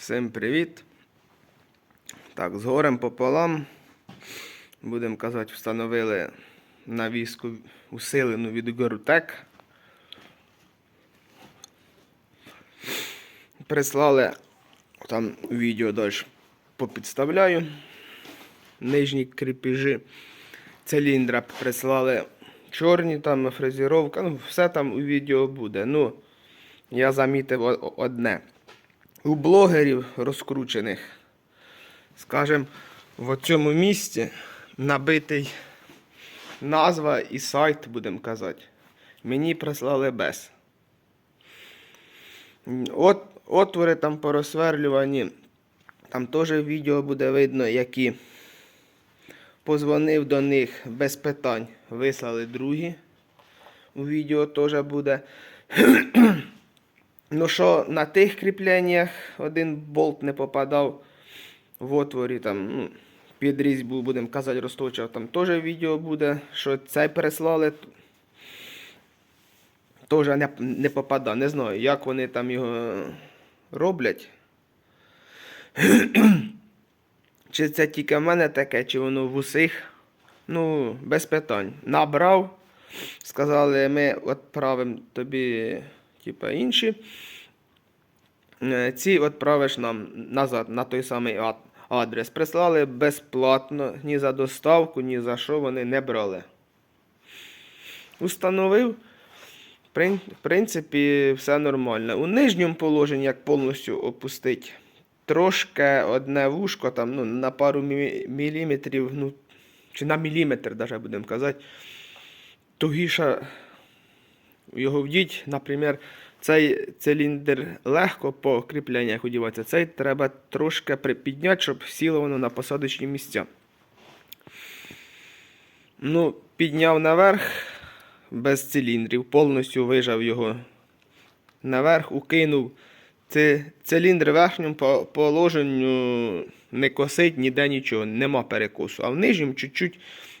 Всім привіт. Так, з горем пополам. Будемо казати, встановили навіску усилену від Горутек. Прислали там відео далі попідставляю. Нижні кріпежі циліндра прислали чорні, там фрезеровка, ну все там у відео буде. Ну, я замітив одне. У блогерів розкручених, скажімо, в цьому місці набитий назва і сайт, будемо казати. Мені прислали без. От, отвори там порозсверлювані. Там теж відео буде видно, які позвонив до них без питань. Вислали другі. У відео теж буде. Ну що на тих кріпленнях один болт не попадав в отворі, там, ну, був, будемо казати, розточав, там теж відео буде, що цей переслали. Теж не, не попадав. Не знаю, як вони там його роблять. Чи це тільки в мене таке, чи воно в усіх. Ну, без питань. Набрав. Сказали, ми відправимо тобі, типа, інші. Е, Ці відправиш нам назад на той самий адрес. Прислали безплатно, ні за доставку, ні за що вони не брали. Установив. В принципі, все нормально. У нижньому положенні, як повністю опустить, трошки одне вушко там, ну, на пару міліметрів, ну, чи на міліметр, даже будемо казати, тугіша його вдіть, наприклад, цей циліндр легко по кріпленнях одівається, цей треба трошки припідняти, щоб сіло воно на посадочні місця. Ну, підняв наверх без циліндрів, повністю вижав його наверх, укинув. Циліндр в верхньому по- положенню не косить ніде нічого, нема перекосу. А в нижньому чуть-чуть,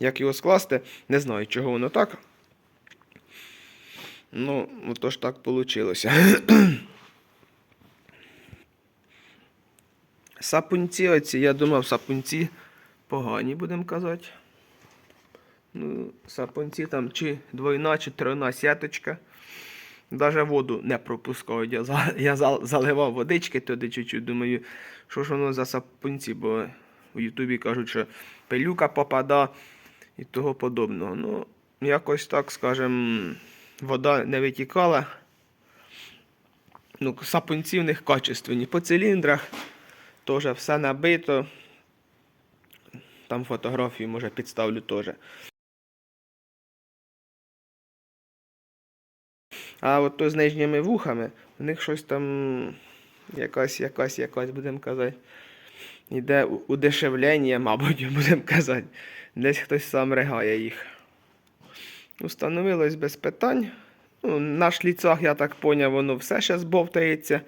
як його скласти, не знаю, чого воно так. Ну, отож так вийшло. Сапунці оці, я думав, сапунці погані, будемо казати. Ну, сапунці там чи двойна, чи тройна сіточка. Даже воду не пропускають. Я, я заливав водички туди чуть-чуть. Думаю, що ж воно за сапунці, бо в Ютубі кажуть, що пилюка попада і того подобного. Ну, якось так, скажем, вода не витікала. Ну, сапунці в них качественні. По циліндрах теж все набито. Там фотографії, може, підставлю теж. А от то з нижніми вухами, в них щось там якась, якась, якась, будемо казати. Іде удешевлення, мабуть, будемо казати. Десь хтось сам ригає їх. Установилось без питань. Ну, на шліцах, я так поняв, воно все ще збовтається.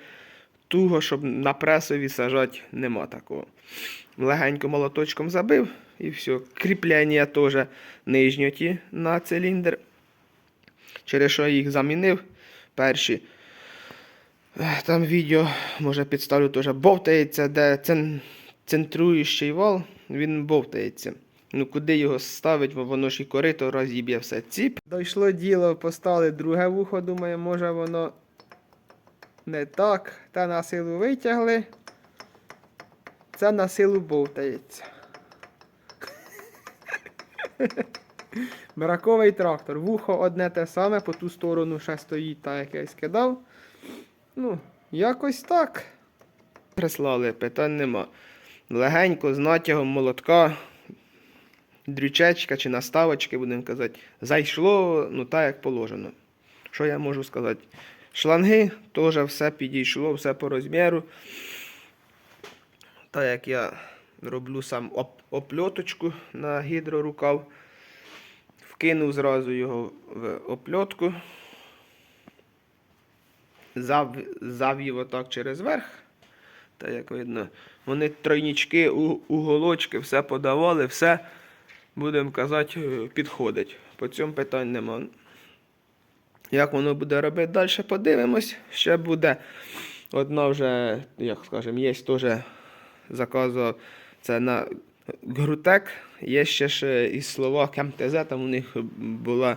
Туго, щоб на пресові сажати, нема такого. Легенько молоточком забив і все. Кріплення теж нижні ті на циліндр. Через що я їх замінив. Перші. Там відео, може підставлю теж бовтається, де центруючий вал, він бовтається. Ну куди його ставить, бо воно ж і корито розіб'є все ціп. Дійшло діло, поставили друге вухо, думаю, може воно не так. Та на силу витягли. Це на силу бовтається. Браковий трактор. Вухо одне те саме, по ту сторону ще стоїть та як я скидав. Ну, якось так. Прислали, питань нема. Легенько з натягом молотка, дрючечка чи наставочки, будемо казати, зайшло, ну так як положено. Що я можу сказати? Шланги теж все підійшло, все по розміру. Так як я роблю сам оп- опльоточку на гідрорукав. Вкинув зразу його в опльотку. Зав, завів отак через верх. Та як видно, вони тройнічки, уголочки, все подавали, все, будемо казати, е, підходить. По цьому питань нема. Як воно буде робити далі, подивимось. Ще буде Одна вже, як скажемо, є теж заказував це на Грутек. Є ще ж із Словак МТЗ, там у них була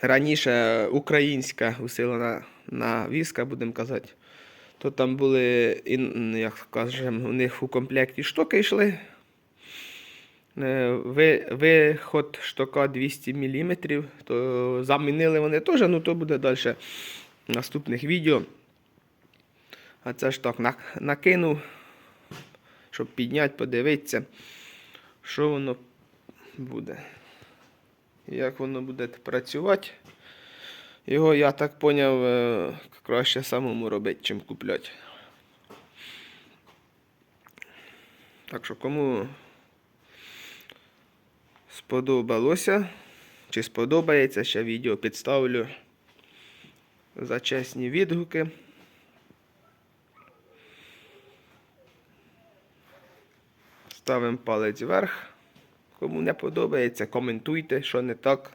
раніше українська усилена навіска, будемо казати. То там були, як скажемо, у них у комплекті штоки йшли. Е, Ви, виход штока 200 мм, то замінили вони теж, ну то буде далі в наступних відео. А це ж так накинув, щоб підняти, подивитися, що воно буде. Як воно буде працювати. Його, я так поняв, е, краще самому робити, чим купляти. Так що кому сподобалося, чи сподобається ще відео, підставлю за чесні відгуки. Ставимо палець вверх. Кому не подобається, коментуйте, що не так.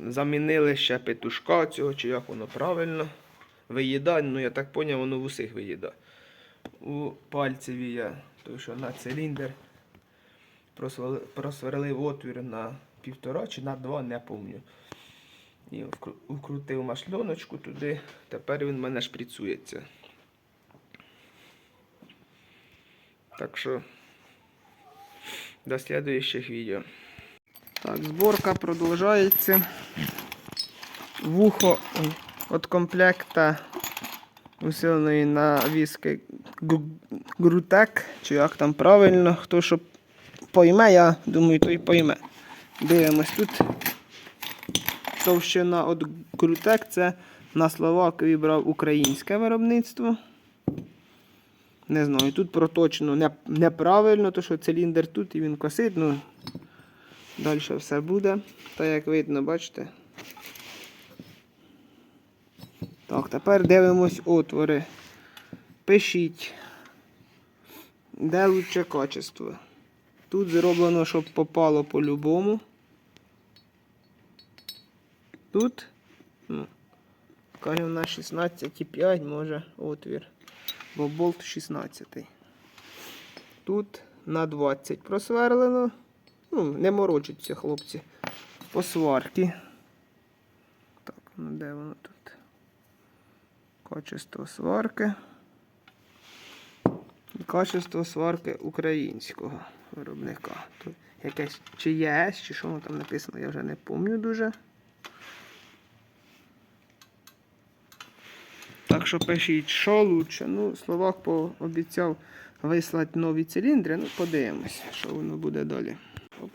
Замінили ще петушка цього, чи як воно правильно. Виїдає, ну я так поняв, воно в усіх виїдає. У пальцеві я, той, що на циліндр просверлив отвір на півтора чи на два, не пам'ятаю. І вкрутив машльоночку туди, тепер він в мене шприцується. Так що до слідуючих відео. Так, зборка продовжується. Вухо від комплекта усиленої навіски Гру- Грутек, чи як там правильно, хто що пойме, я думаю, той пойме. Дивимось тут. Товщина від Грутек це на Словакові брав українське виробництво. Не знаю, тут проточно не, неправильно, то що циліндр тут і він косить, ну далі все буде. Та як видно, бачите. Так, тепер дивимось отвори. Пишіть, де лучше качество. Тут зроблено, щоб попало по-любому. Тут, ну, кажемо на 16,5 може отвір бо болт 16. Тут на 20 просверлено. Ну, не морочаться хлопці. По сварки. Так, ну де воно тут? Качество сварки. Качество сварки українського виробника. Тут якесь чи ЄС, чи що воно там написано, я вже не пам'ятаю дуже. Так що пишіть, що лучше. Ну, Словак пообіцяв вислати нові циліндри. Ну, подивимось, що воно буде далі. Оп.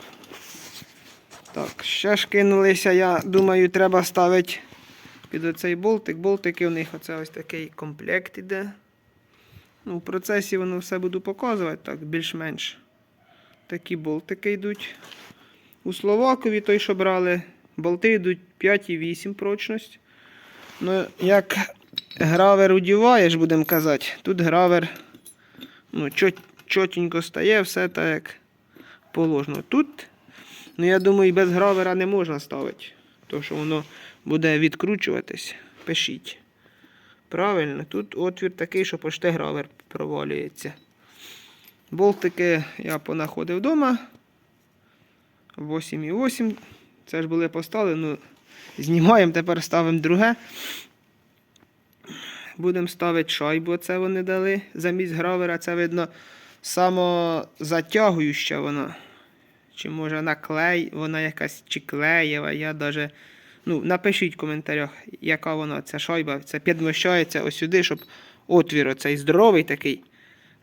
Так, ще ж кинулися, я думаю, треба ставити під оцей болтик. Болтики у них оце ось такий комплект іде. Ну, в процесі воно все буду показувати, так, більш-менш. Такі болтики йдуть. У Словакові той, що брали, болти йдуть 5,8 прочність. Ну, як гравер удіваєш, будемо казати, тут гравер ну, чот, чотенько стає, все так як положено. Тут, ну я думаю, і без гравера не можна ставити, тому що воно буде відкручуватись. Пишіть. Правильно, тут отвір такий, що почти гравер провалюється. Болтики я понаходив вдома. 8,8. Це ж були поставили, ну, знімаємо, тепер ставимо друге. Будемо ставити шайбу, це вони дали замість гравера. Це видно самозатягуюча вона. Чи може на клей, вона якась чи клеєва. Я даже. Ну, напишіть в коментарях, яка вона ця шайба. Це підміщається ось сюди, щоб отвір оцей здоровий такий.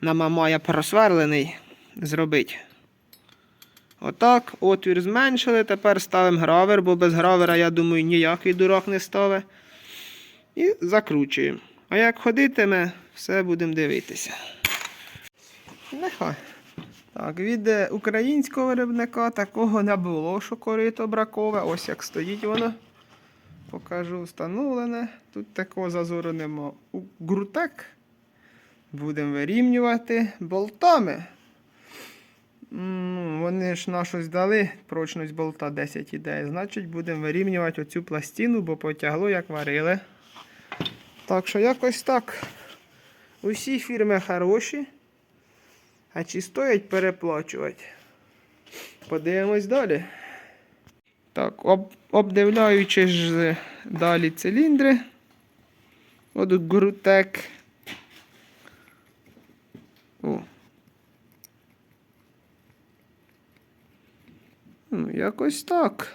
На мамая просверлений зробити. Отак, отвір зменшили. Тепер ставимо гравер, бо без гравера, я думаю, ніякий дурак не ставить. І закручуємо. А як ходитиме, все будемо дивитися. Нехай. Так, від е, українського виробника такого не було, що корито бракове. Ось як стоїть воно. Покажу встановлене. Тут такого зазору нема. У Грутек будемо вирівнювати болтами. Вони ж на щось дали, прочність болта 10 ідей. Значить, будемо вирівнювати оцю пластину, бо потягло, як варили. Так що якось так. Усі фірми хороші. А чи стоять переплачувати? Подивимось далі. Так, об, обдивляючи ж далі циліндри. От Грутек. О. Ну, якось так.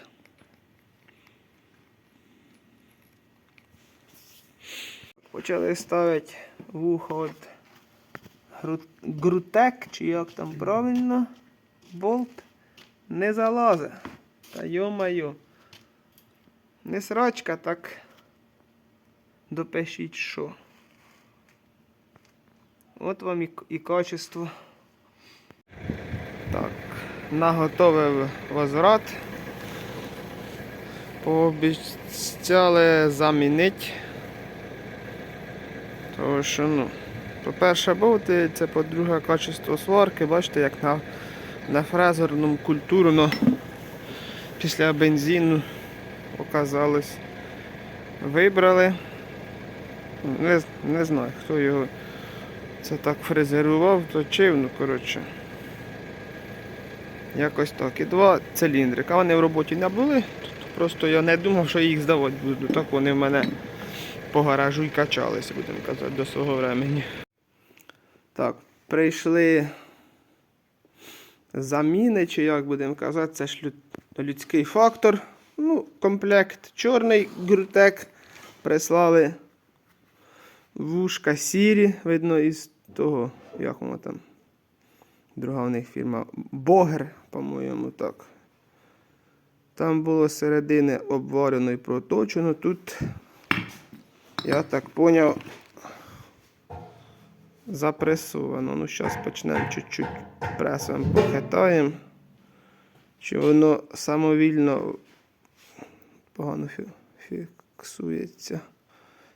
Почали ставити вухо от грутек, чи як там правильно, болт не залазить. Та йо-майо. Не срачка, так допишіть що. От вам і, і качество. Так, наготовив возврат. Пообіцяли замінити. Тому що, ну, по-перше, це по-друге, качество сварки. Бачите, як на, на фрезерному культуру, ну, після бензину оказалось. Вибрали. Не, не знаю, хто його це так фрезерував, точив, ну коротше. Якось так. І два циліндрика. Вони в роботі не були. Просто я не думав, що їх здавати буду. Так вони в мене по гаражу і качалися, будемо казати, до свого времени. Так, прийшли заміни, чи як будемо казати, це ж лю- людський фактор. Ну, комплект чорний грутек. Прислали вушка сірі, видно, із того, як воно там. Друга в них фірма Богер, по-моєму, так. Там було середини обварено і проточено. Тут, я так поняв, запресовано. Ну, зараз почнемо чуть-чуть пресом похитаємо. Чи воно самовільно погано фіксується,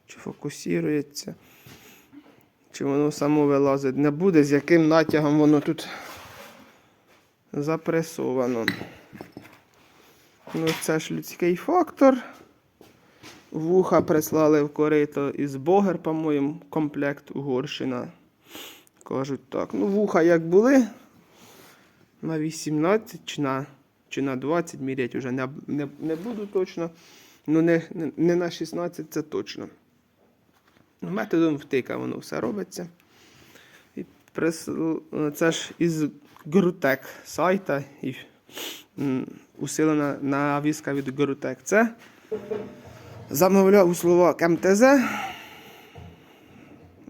чи фокусується. Чи воно само вилазить не буде, з яким натягом воно тут запресовано. Ну, це ж людський фактор. Вуха прислали в корито із Богер, по-моєму, комплект Угорщина. Кажуть так. Ну, вуха як були. На 18 чи на, чи на 20 мірять вже не, не, не буду точно. Ну, не, не, на 16 це точно. Методом втика воно все робиться. І прис... Це ж із Грутек сайта і усилена навіска від Грутек. Це замовляв у Словак МТЗ.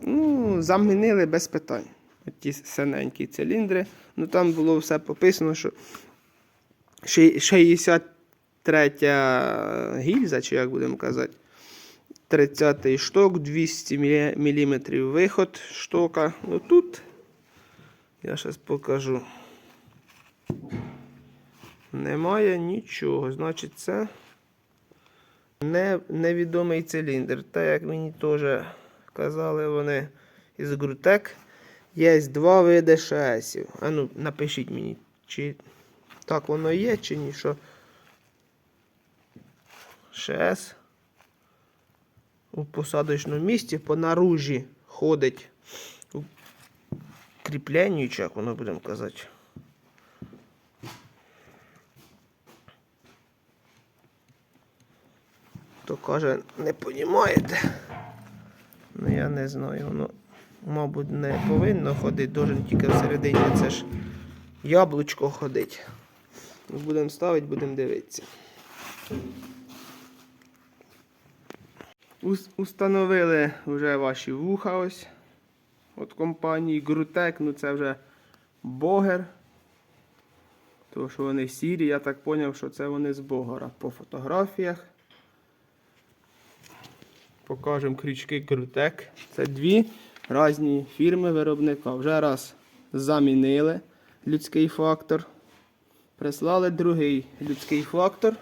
Ну, замінили без питань. Ті синенькі циліндри. Ну там було все пописано, що 63 гільза, чи як будемо казати. 30 шток, 200 мм виход штока. Ну тут я зараз покажу. Немає нічого. Значить, це не, невідомий циліндр. Так як мені теж казали вони із Грутек. Є два види ШСів. А ну, напишіть мені, чи так воно є, чи ні, що ШС у посадочному місці по наружі ходить кріпленню, чи як воно будемо казати. То каже, не понімаєте. Ну я не знаю, воно, мабуть, не повинно ходити, должен тільки всередині це ж яблучко ходить. Будемо ставити, будемо дивитися. Ус- Установили вже ваші вуха ось. От компанії Грутек, ну це вже Богер. Тому що вони сірі, я так зрозумів, що це вони з Богера по фотографіях. Покажемо крючки Грутек. Це дві різні фірми виробника. Вже раз замінили людський фактор. Прислали другий людський фактор.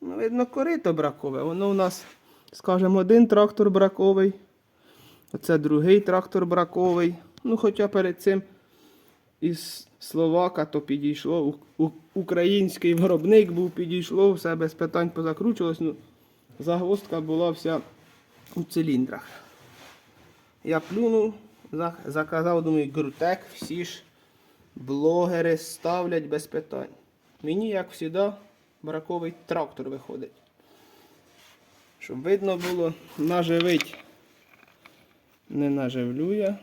Ну, видно, корито бракове. Воно у нас, скажімо, один трактор браковий. Оце другий трактор браковий. Ну, хоча перед цим із Словака, то підійшло. Український виробник був, підійшло, все без питань позакручувалось. Ну, загвоздка була вся у циліндрах. Я плюнув, заказав, думаю, Грутек, всі ж блогери ставлять без питань. Мені, як завжди, браковий трактор виходить. Щоб видно було, наживить не наживлює.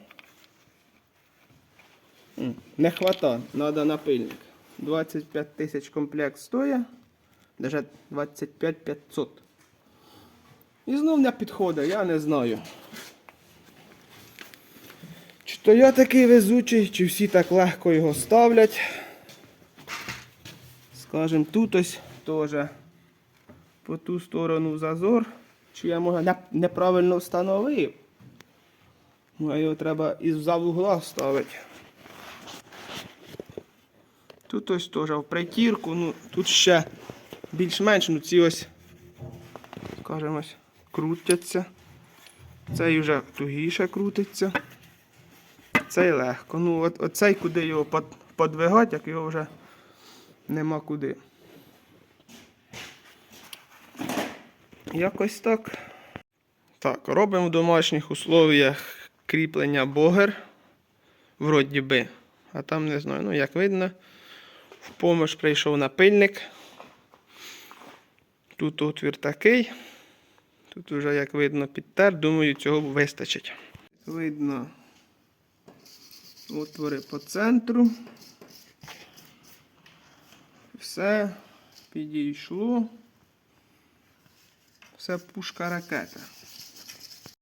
М, Не хвата, треба напильник. 25 тисяч комплект стоїть, навіть 25 500. І знов не підходить, я не знаю. То я такий везучий, чи всі так легко його ставлять. Скажем, тут ось теж по ту сторону зазор. Чи я може неправильно встановив. Ну, а його треба із за вугла ставити. Тут ось теж в притірку, ну тут ще більш-менш, ну ці ось, скажімо, ось, крутяться. Цей вже тугіше крутиться. Цей легко. Ну, от, оцей куди його под, подвигати, як його вже нема куди. Якось так. Так, робимо в домашніх условіях кріплення богер. Вроді би. А там не знаю. Ну, як видно, в помощь прийшов напильник. Тут отвір такий. Тут вже, як видно, підтер. Думаю, цього вистачить. Видно отвори по центру. Все підійшло. Все пушка ракета.